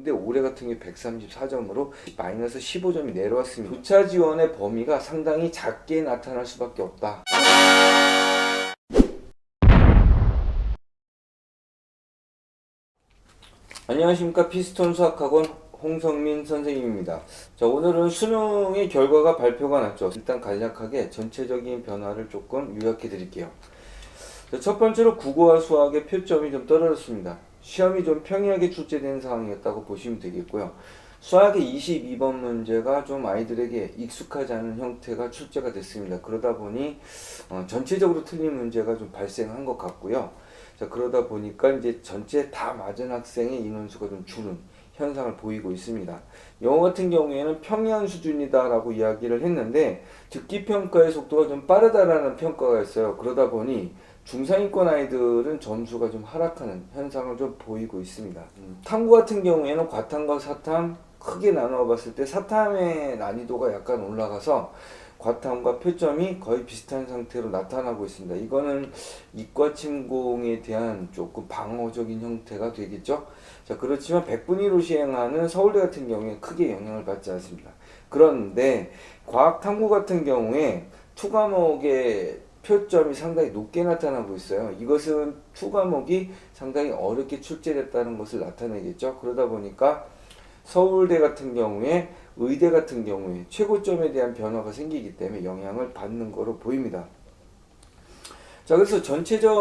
근데 올해 같은 경우에 134점으로 마이너스 15점이 내려왔습니다. 교차 지원의 범위가 상당히 작게 나타날 수밖에 없다. 안녕하십니까 피스톤 수학학원 홍성민 선생님입니다. 자 오늘은 수능의 결과가 발표가 났죠. 일단 간략하게 전체적인 변화를 조금 요약해 드릴게요. 자, 첫 번째로 국어와 수학의 표점이 좀 떨어졌습니다. 시험이 좀 평이하게 출제된 상황이었다고 보시면 되겠고요. 수학의 22번 문제가 좀 아이들에게 익숙하지 않은 형태가 출제가 됐습니다. 그러다 보니 어, 전체적으로 틀린 문제가 좀 발생한 것 같고요. 자 그러다 보니까 이제 전체 다 맞은 학생의 인원수가 좀 줄은 현상을 보이고 있습니다. 영어 같은 경우에는 평이한 수준이다라고 이야기를 했는데 듣기 평가의 속도가 좀 빠르다라는 평가가 있어요. 그러다 보니 중상위권 아이들은 점수가 좀 하락하는 현상을 좀 보이고 있습니다. 음, 탐구 같은 경우에는 과탐과 사탐 크게 나누어 봤을 때 사탐의 난이도가 약간 올라가서 과탐과 표점이 거의 비슷한 상태로 나타나고 있습니다. 이거는 이과 침공에 대한 조금 방어적인 형태가 되겠죠. 자, 그렇지만 100분 1로 시행하는 서울대 같은 경우에 크게 영향을 받지 않습니다. 그런데 과학 탐구 같은 경우에 투 과목의 표점이 상당히 높게 나타나고 있어요. 이것은 투 과목이 상당히 어렵게 출제됐다는 것을 나타내겠죠. 그러다 보니까 서울대 같은 경우에 의대 같은 경우에 최고점에 대한 변화가 생기기 때문에 영향을 받는 거로 보입니다. 자, 그래서 전체적으로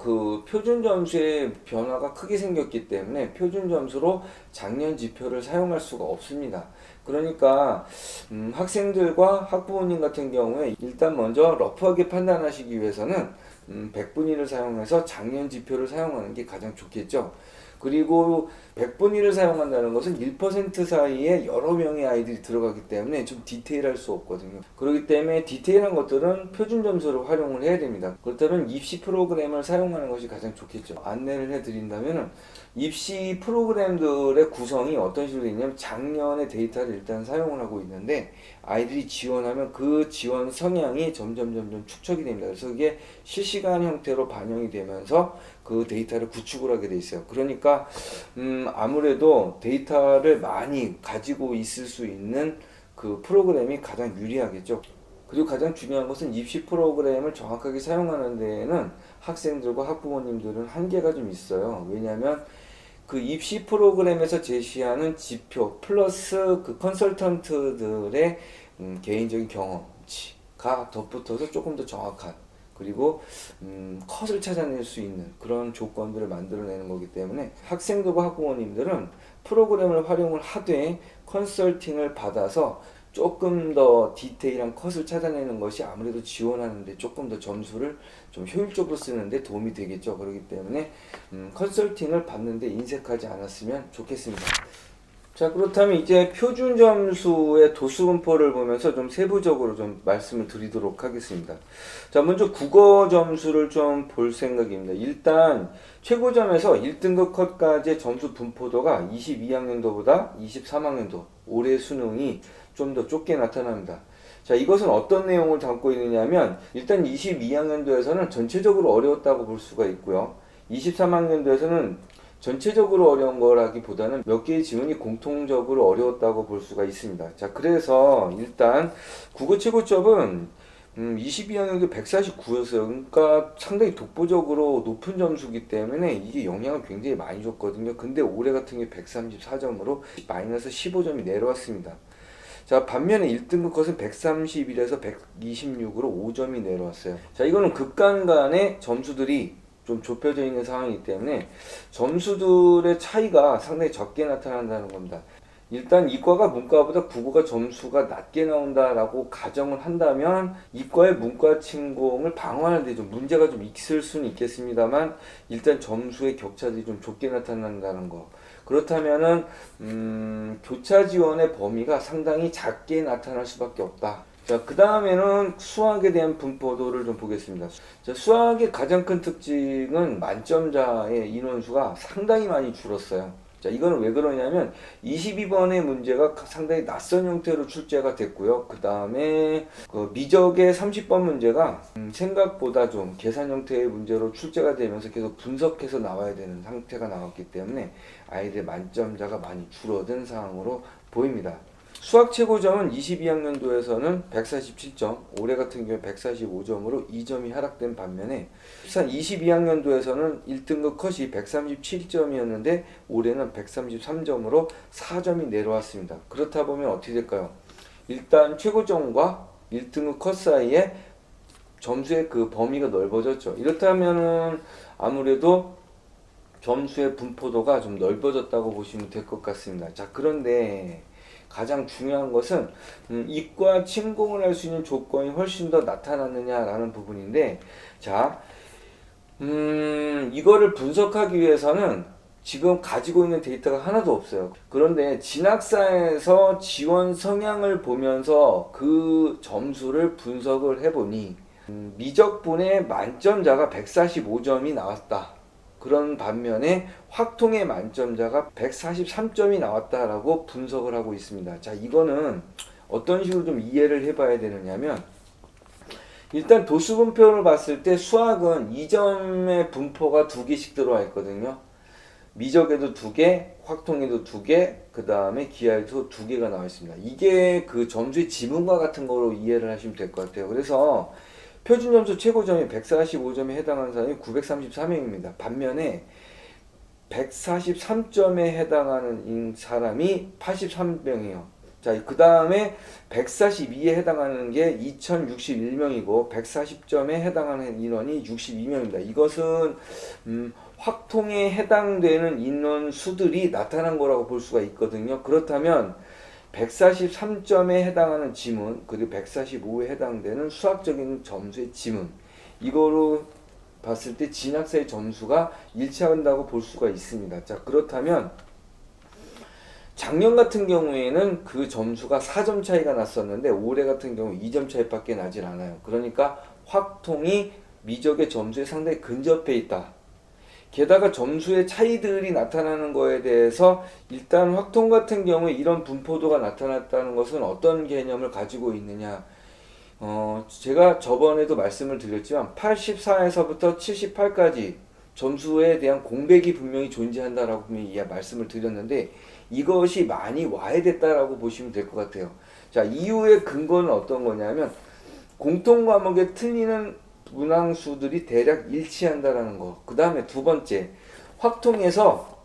그 표준 점수의 변화가 크게 생겼기 때문에 표준 점수로 작년 지표를 사용할 수가 없습니다. 그러니까 음, 학생들과 학부모님 같은 경우에 일단 먼저 러프하게 판단하시기 위해서는 음, 100분위를 사용해서 작년 지표를 사용하는 게 가장 좋겠죠. 그리고 100분 1을 사용한다는 것은 1% 사이에 여러 명의 아이들이 들어가기 때문에 좀 디테일할 수 없거든요. 그렇기 때문에 디테일한 것들은 표준 점수로 활용을 해야 됩니다. 그렇다면 입시 프로그램을 사용하는 것이 가장 좋겠죠. 안내를 해드린다면은 입시 프로그램들의 구성이 어떤 식으로 되냐면 작년의 데이터를 일단 사용을 하고 있는데 아이들이 지원하면 그 지원 성향이 점점 점점 축적이 됩니다. 그래서 이게 실시간 형태로 반영이 되면서 그 데이터를 구축을 하게 돼 있어요. 그러니까 음 아무래도 데이터를 많이 가지고 있을 수 있는 그 프로그램이 가장 유리하겠죠. 그리고 가장 중요한 것은 입시 프로그램을 정확하게 사용하는 데에는 학생들과 학부모님들은 한계가 좀 있어요. 왜냐하면 그 입시 프로그램에서 제시하는 지표 플러스 그 컨설턴트들의 음, 개인적인 경험치가 덧붙어서 조금 더 정확한 그리고 음, 컷을 찾아낼 수 있는 그런 조건들을 만들어내는 거기 때문에 학생들과 학부모님들은 프로그램을 활용을 하되 컨설팅을 받아서 조금 더 디테일한 컷을 찾아내는 것이 아무래도 지원하는데 조금 더 점수를 좀 효율적으로 쓰는데 도움이 되겠죠. 그렇기 때문에 음, 컨설팅을 받는데 인색하지 않았으면 좋겠습니다. 자 그렇다면 이제 표준 점수의 도수 분포를 보면서 좀 세부적으로 좀 말씀을 드리도록 하겠습니다. 자 먼저 국어 점수를 좀 볼 생각입니다. 일단 최고점에서 1등급 컷까지의 점수 분포도가 22학년도보다 23학년도 올해 수능이 좀 더 좁게 나타납니다. 자, 이것은 어떤 내용을 담고 있느냐면 일단 22학년도에서는 전체적으로 어려웠다고 볼 수가 있고요. 23학년도에서는 전체적으로 어려운 거라기보다는 몇 개의 지문이 공통적으로 어려웠다고 볼 수가 있습니다. 자, 그래서 일단 국어 최고점은 음, 22학년도 149였어요. 그러니까 상당히 독보적으로 높은 점수기 때문에 이게 영향을 굉장히 많이 줬거든요. 근데 올해 같은 경우에 134점으로 마이너스 15점이 내려왔습니다. 자, 반면에 1등급 컷은 131에서 126으로 5점이 내려왔어요. 자, 이거는 극간 간의 점수들이 좀 좁혀져 있는 상황이기 때문에 점수들의 차이가 상당히 적게 나타난다는 겁니다. 일단 이과가 문과보다 국어가 점수가 낮게 나온다라고 가정을 한다면 이과의 문과 침공을 방어하는 데 좀 문제가 좀 있을 수는 있겠습니다만 일단 점수의 격차들이 좀 좁게 나타난다는 거. 그렇다면은 음, 교차 지원의 범위가 상당히 작게 나타날 수밖에 없다. 자, 그 다음에는 수학에 대한 분포도를 좀 보겠습니다. 자, 수학의 가장 큰 특징은 만점자의 인원수가 상당히 많이 줄었어요. 자, 이거는 왜 그러냐면 22번의 문제가 상당히 낯선 형태로 출제가 됐고요. 그 다음에 그 미적의 30번 문제가 음, 생각보다 좀 계산 형태의 문제로 출제가 되면서 계속 분석해서 나와야 되는 상태가 나왔기 때문에 아이들 만점자가 많이 줄어든 상황으로 보입니다. 수학 최고점은 22학년도에서는 147점, 올해 같은 경우에 145점으로 2점이 하락된 반면에 22학년도에서는 1등급 컷이 137점이었는데 올해는 133점으로 4점이 내려왔습니다. 그렇다 보면 어떻게 될까요? 일단 최고점과 1등급 컷 사이에 점수의 그 범위가 넓어졌죠. 이렇다면은 아무래도 점수의 분포도가 좀 넓어졌다고 보시면 될 것 같습니다. 자, 그런데 가장 중요한 것은 음, 이과 침공을 할 수 있는 조건이 훨씬 더 나타났느냐라는 부분인데, 자, 음, 이거를 분석하기 위해서는 지금 가지고 있는 데이터가 하나도 없어요. 그런데 진학사에서 지원 성향을 보면서 그 점수를 분석을 해보니 음, 미적분의 만점자가 145점이 나왔다. 그런 반면에 확통의 만점자가 143점이 나왔다라고 분석을 하고 있습니다. 자, 이거는 어떤 식으로 좀 이해를 해봐야 되느냐면 일단 도수 분표를 봤을 때 수학은 2점의 분포가 두 개씩 들어와 있거든요. 미적에도 두 개, 확통에도 두 개, 그 다음에 기하에도 두 개가 나와 있습니다. 이게 그 점수의 지문과 같은 거로 이해를 하시면 될 것 같아요. 그래서 표준 점수 최고점이 145점에 해당하는 사람이 933명입니다. 반면에 143점에 해당하는 사람이 83명이에요. 자, 그 다음에 142에 해당하는 게 2061명이고 140점에 해당하는 인원이 62명입니다. 이것은 음, 확통에 해당되는 인원 수들이 나타난 거라고 볼 수가 있거든요. 그렇다면 143점에 해당하는 지문 그리고 145에 해당되는 수학적인 점수의 지문 이거로 봤을 때 진학사의 점수가 일치한다고 볼 수가 있습니다. 자 그렇다면 작년 같은 경우에는 그 점수가 4점 차이가 났었는데 올해 같은 경우 2점 차이밖에 나질 않아요. 그러니까 확통이 미적의 점수에 상당히 근접해 있다. 게다가 점수의 차이들이 나타나는 거에 대해서 일단 확통 같은 경우에 이런 분포도가 나타났다는 것은 어떤 개념을 가지고 있느냐. 어, 제가 저번에도 말씀을 드렸지만 84에서부터 78까지 점수에 대한 공백이 분명히 존재한다라고 분명히 이 말씀을 드렸는데 이것이 많이 와해됐다라고 보시면 될 것 같아요. 자, 이후의 근거는 어떤 거냐면 공통 과목에 틀리는 문항수들이 대략 일치한다라는 거. 그 다음에 두 번째, 확통에서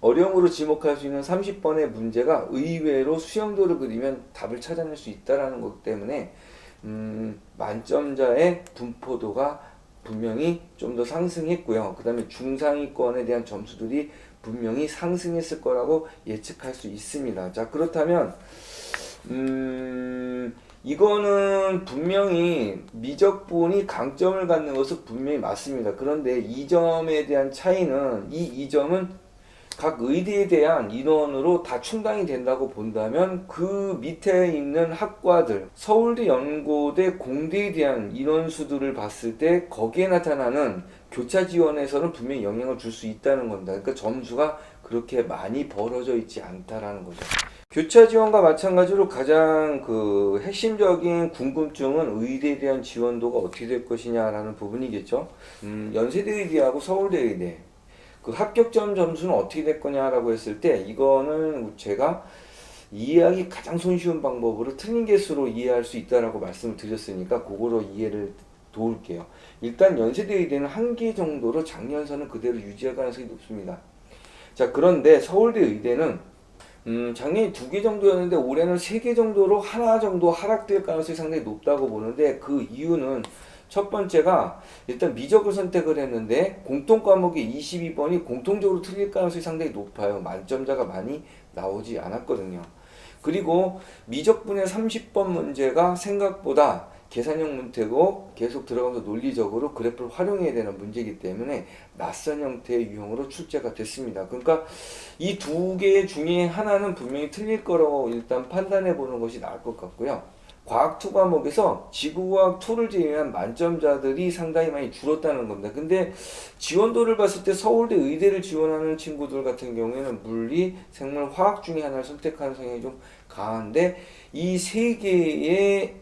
어려움으로 지목할 수 있는 30번의 문제가 의외로 수영도를 그리면 답을 찾아낼 수 있다라는 것 때문에 음, 만점자의 분포도가 분명히 좀 더 상승했고요. 그 다음에 중상위권에 대한 점수들이 분명히 상승했을 거라고 예측할 수 있습니다. 자, 그렇다면, 음, 이거는 분명히 미적분이 강점을 갖는 것은 분명히 맞습니다. 그런데 이 점에 대한 차이는 이 이점은 각 의대에 대한 인원으로 다 충당이 된다고 본다면 그 밑에 있는 학과들 서울대 연고대 공대에 대한 인원수들을 봤을 때 거기에 나타나는 교차 지원에서는 분명히 영향을 줄 수 있다는 겁니다. 그러니까 점수가 그렇게 많이 벌어져 있지 않다라는 거죠. 교차 지원과 마찬가지로 가장 그 핵심적인 궁금증은 의대에 대한 지원도가 어떻게 될 것이냐라는 부분이겠죠. 음, 연세대 의대하고 서울대 의대 그 합격점 점수는 어떻게 될 거냐라고 했을 때 이거는 제가 이해하기 가장 손쉬운 방법으로 틀린 개수로 이해할 수 있다라고 말씀을 드렸으니까 그거로 이해를 도울게요. 일단 연세대 의대는 한 개 정도로 작년서는 그대로 유지할 가능성이 높습니다. 자 그런데 서울대 의대는 음, 작년에 두 개 정도였는데 올해는 세 개 정도로 하나 정도 하락될 가능성이 상당히 높다고 보는데 그 이유는 첫 번째가 일단 미적을 선택을 했는데 공통 과목이 22번이 공통적으로 틀릴 가능성이 상당히 높아요. 만점자가 많이 나오지 않았거든요. 그리고 미적분의 30번 문제가 생각보다 계산형 문제고 계속 들어가면서 논리적으로 그래프를 활용해야 되는 문제이기 때문에 낯선 형태의 유형으로 출제가 됐습니다. 그러니까 이 두 개 중에 하나는 분명히 틀릴 거라고 일단 판단해 보는 것이 나을 것 같고요. 과학 2 과목에서 지구과학 2를 제외한 만점자들이 상당히 많이 줄었다는 겁니다. 근데 지원도를 봤을 때 서울대 의대를 지원하는 친구들 같은 경우에는 물리, 생물, 화학 중에 하나를 선택하는 성향이 좀 강한데 이 세 개의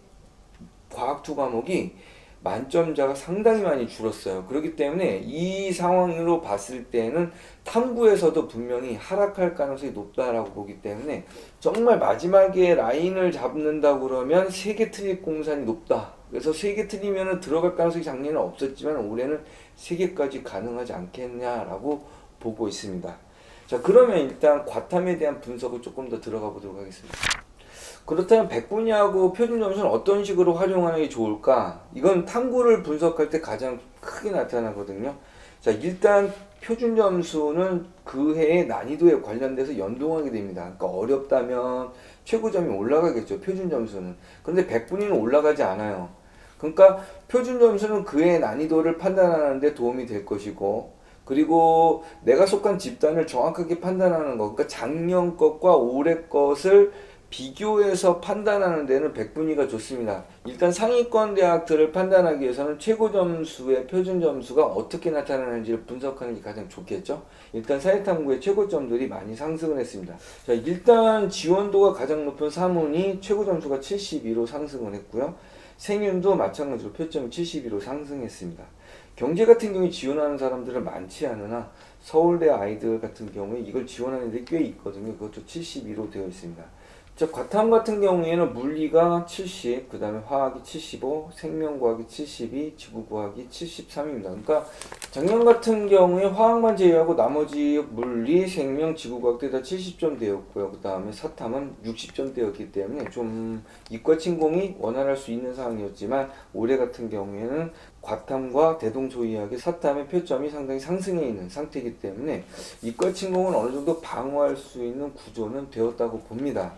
과학 2 과목이 만점자가 상당히 많이 줄었어요. 그렇기 때문에 이 상황으로 봤을 때는 탐구에서도 분명히 하락할 가능성이 높다라고 보기 때문에 정말 마지막에 라인을 잡는다고 그러면 세 개 틀릴 공산이 높다. 그래서 세 개 틀리면 들어갈 가능성이 작년에는 없었지만 올해는 세 개까지 가능하지 않겠냐라고 보고 있습니다. 자 그러면 일단 과탐에 대한 분석을 조금 더 들어가 보도록 하겠습니다. 그렇다면 백분위하고 표준 점수는 어떤 식으로 활용하는 게 좋을까? 이건 탐구를 분석할 때 가장 크게 나타나거든요. 자, 일단 표준 점수는 그 해의 난이도에 관련돼서 연동하게 됩니다. 그러니까 어렵다면 최고점이 올라가겠죠. 표준 점수는. 그런데 백분위는 올라가지 않아요. 그러니까 표준 점수는 그의 난이도를 판단하는데 도움이 될 것이고 그리고 내가 속한 집단을 정확하게 판단하는 것, 그러니까 작년 것과 올해 것을 비교해서 판단하는 데는 백분위가 좋습니다. 일단 상위권 대학들을 판단하기 위해서는 최고 점수의 표준 점수가 어떻게 나타나는지를 분석하는 게 가장 좋겠죠. 일단 사회탐구의 최고점들이 많이 상승을 했습니다. 자, 일단 지원도가 가장 높은 사문이 최고 점수가 72로 상승을 했고요. 생윤도 마찬가지로 표점이 72로 상승했습니다. 경제 같은 경우에 지원하는 사람들은 많지 않으나 서울대 아이들 같은 경우에 이걸 지원하는 데 꽤 있거든요. 그것도 72로 되어 있습니다. 자, 과탐 같은 경우에는 물리가 70, 그 다음에 화학이 75, 생명과학이 72, 지구과학이 73입니다. 그러니까 작년 같은 경우에 화학만 제외하고 나머지 물리, 생명, 지구과학들이 다 70점 되었고요. 그 다음에 사탐은 60점 되었기 때문에 좀 이과 침공이 원활할 수 있는 상황이었지만 올해 같은 경우에는 과탐과 대동소이하게 사탐의 표점이 상당히 상승해 있는 상태이기 때문에 이과 침공은 어느 정도 방어할 수 있는 구조는 되었다고 봅니다.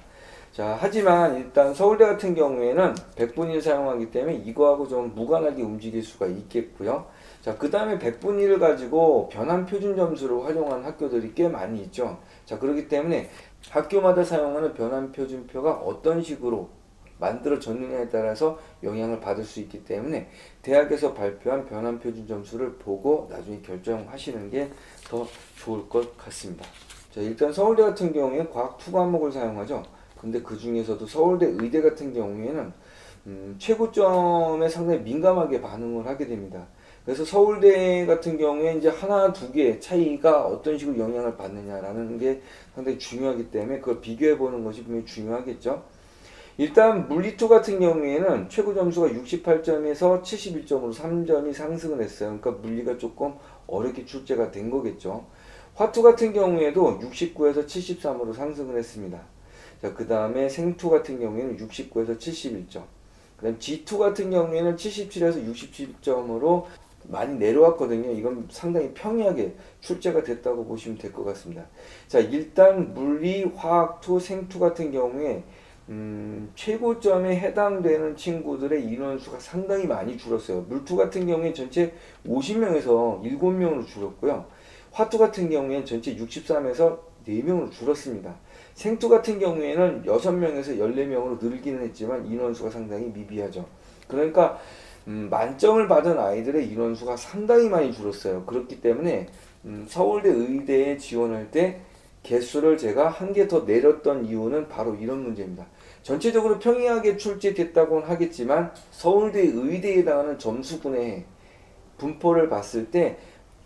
자, 하지만 일단 서울대 같은 경우에는 100분위를 사용하기 때문에 이거하고 좀 무관하게 움직일 수가 있겠고요. 자, 그 다음에 100분위를 가지고 변환 표준 점수를 활용한 학교들이 꽤 많이 있죠. 자, 그렇기 때문에 학교마다 사용하는 변환 표준표가 어떤 식으로 만들어졌느냐에 따라서 영향을 받을 수 있기 때문에 대학에서 발표한 변환 표준 점수를 보고 나중에 결정하시는 게 더 좋을 것 같습니다. 자, 일단 서울대 같은 경우에 과학 2 과목을 사용하죠. 근데 그 중에서도 서울대 의대 같은 경우에는 음, 최고점에 상당히 민감하게 반응을 하게 됩니다. 그래서 서울대 같은 경우에 이제 하나 두 개 차이가 어떤 식으로 영향을 받느냐라는 게 상당히 중요하기 때문에 그걸 비교해 보는 것이 분명히 중요하겠죠. 일단 물리2 같은 경우에는 최고 점수가 68점에서 71점으로 3점이 상승을 했어요. 그러니까 물리가 조금 어렵게 출제가 된 거겠죠. 화2 같은 경우에도 69에서 73으로 상승을 했습니다. 자, 그 다음에 생투 같은 경우에는 69에서 71점. 그 다음 G2 같은 경우에는 77에서 67점으로 많이 내려왔거든요. 이건 상당히 평이하게 출제가 됐다고 보시면 될 것 같습니다. 자, 일단 물리, 화학 2, 생투 같은 경우에 음, 최고점에 해당되는 친구들의 인원수가 상당히 많이 줄었어요. 물투 같은 경우에 전체 50명에서 7명으로 줄었고요. 화투 같은 경우에는 전체 63에서 4명으로 줄었습니다. 생투 같은 경우에는 6명에서 14명으로 늘기는 했지만 인원수가 상당히 미비하죠. 그러니까 음, 만점을 받은 아이들의 인원수가 상당히 많이 줄었어요. 그렇기 때문에 음, 서울대 의대에 지원할 때 개수를 제가 한 개 더 내렸던 이유는 바로 이런 문제입니다. 전체적으로 평이하게 출제됐다고는 하겠지만 서울대 의대에 해당하는 점수군의 분포를 봤을 때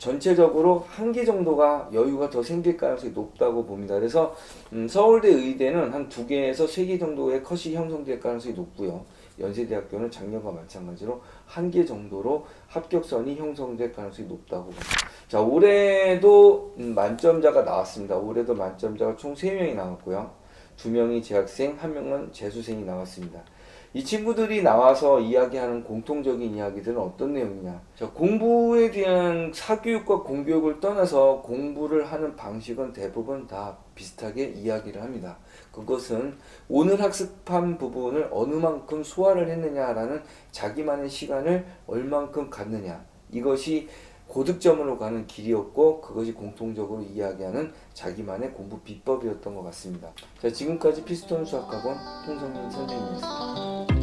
전체적으로 한 개 정도가 여유가 더 생길 가능성이 높다고 봅니다. 그래서 음, 서울대 의대는 한 두 개에서 세 개 정도의 컷이 형성될 가능성이 높고요. 연세대학교는 작년과 마찬가지로 한 개 정도로 합격선이 형성될 가능성이 높다고 봅니다. 자, 올해도 음, 만점자가 나왔습니다. 올해도 만점자가 총 3명이 나왔고요. 2명이 재학생, 1명은 재수생이 나왔습니다. 이 친구들이 나와서 이야기하는 공통적인 이야기들은 어떤 내용이냐? 자, 공부에 대한 사교육과 공교육을 떠나서 공부를 하는 방식은 대부분 다 비슷하게 이야기를 합니다. 그것은 오늘 학습한 부분을 어느 만큼 소화를 했느냐라는 자기만의 시간을 얼만큼 갖느냐. 이것이 고득점으로 가는 길이었고 그것이 공통적으로 이야기하는 자기만의 공부 비법이었던 것 같습니다. 자, 지금까지 피스톤 수학학원 홍성민 선생님이었습니다.